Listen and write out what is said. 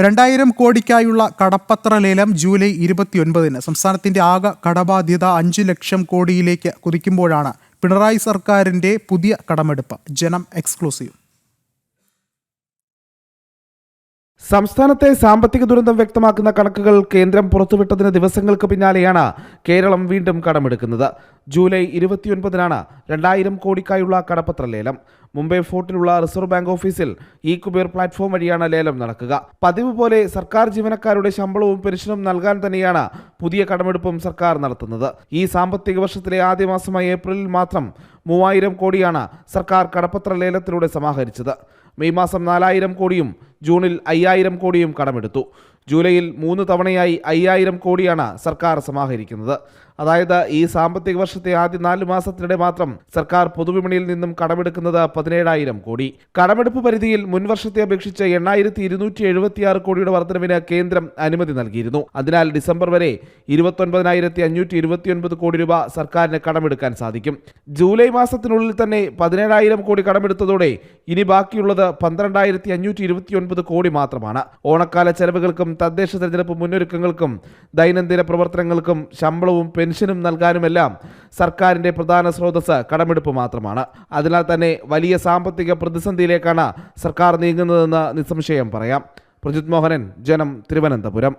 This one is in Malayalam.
രണ്ടായിരം കോടിക്കായുള്ള കടപ്പത്ര ലേലം ജൂലൈ ഇരുപത്തിയൊൻപതിന്. സംസ്ഥാനത്തിന്റെ ആകെ കടബാധ്യത അഞ്ചു ലക്ഷം കോടിയിലേക്ക് കുതിക്കുമ്പോഴാണ് പിണറായി സർക്കാരിന്റെ പുതിയ കടമെടുപ്പ്. ജനം എക്സ്ക്ലൂസീവ്. സംസ്ഥാനത്തെ സാമ്പത്തിക ദുരന്തം വ്യക്തമാക്കുന്ന കണക്കുകൾ കേന്ദ്രം പുറത്തുവിട്ടതിന് ദിവസങ്ങൾക്ക് പിന്നാലെയാണ് കേരളം വീണ്ടും കടമെടുക്കുന്നത്. ജൂലൈ ഇരുപത്തിയൊൻപതിനാണ് രണ്ടായിരം കോടിക്കായുള്ള കടപ്പത്ര ലേലം. മുംബൈ ഫോർട്ടിലുള്ള റിസർവ് ബാങ്ക് ഓഫീസിൽ ഈ കുബേർ പ്ലാറ്റ്ഫോം വഴിയാണ് ലേലം നടക്കുക. പതിവ് പോലെ സർക്കാർ ജീവനക്കാരുടെ ശമ്പളവും പെൻഷനും നൽകാൻ തന്നെയാണ് പുതിയ കടമെടുപ്പും സർക്കാർ നടത്തുന്നത്. ഈ സാമ്പത്തിക വർഷത്തിലെ ആദ്യ മാസമായ ഏപ്രിലിൽ മാത്രം മൂവായിരം കോടിയാണ് സർക്കാർ കടപ്പത്ര ലേലത്തിലൂടെ സമാഹരിച്ചത്. മെയ് മാസം നാലായിരം കോടിയും ജൂണിൽ അയ്യായിരം കോടിയും കടമെടുത്തു. ജൂലൈയിൽ മൂന്ന് തവണയായി അയ്യായിരം കോടിയാണ് സർക്കാർ സമാഹരിക്കുന്നത്. അതായത് ഈ സാമ്പത്തിക വർഷത്തെ ആദ്യ നാല് മാസത്തിനിടെ മാത്രം സർക്കാർ പൊതുവിപണിയിൽ നിന്നും കടമെടുക്കുന്നത് പതിനേഴായിരം കോടി. കടമെടുപ്പ് പരിധിയിൽ മുൻവർഷത്തെ അപേക്ഷിച്ച് എണ്ണായിരത്തി ഇരുന്നൂറ്റി എഴുപത്തിയാറ് കോടിയുടെ വർധനവിന് കേന്ദ്രം അനുമതി നൽകിയിരുന്നു. അതിനാൽ ഡിസംബർ വരെ ഇരുപത്തൊൻപതിനായിരത്തി അഞ്ഞൂറ്റി ഇരുപത്തിയൊൻപത് കോടി രൂപ സർക്കാരിന് കടമെടുക്കാൻ സാധിക്കും. ജൂലൈ മാസത്തിനുള്ളിൽ തന്നെ പതിനേഴായിരം കോടി കടമെടുത്തതോടെ ഇനി ബാക്കിയുള്ളത് പന്ത്രണ്ടായിരത്തി അഞ്ഞൂറ്റി ഇരുപത്തിയൊൻപത് കോടി മാത്രമാണ്. ഓണക്കാല ചെലവുകൾക്കും തദ്ദേശ തെരഞ്ഞെടുപ്പ് മുന്നൊരുക്കങ്ങൾക്കും ദൈനംദിന പ്രവർത്തനങ്ങൾക്കും ശമ്പളവും പെൻഷനും നൽകാനുമെല്ലാം സർക്കാരിന്റെ പ്രധാന സ്രോതസ് കടമെടുപ്പ് മാത്രമാണ്. അതിനാൽ തന്നെ വലിയ സാമ്പത്തിക പ്രതിസന്ധിയിലേക്കാണ് സർക്കാർ നീങ്ങുന്നതെന്ന് നിസ്സംശയം പറയാം. പ്രജിത് മോഹനൻ ജനം തിരുവനന്തപുരം.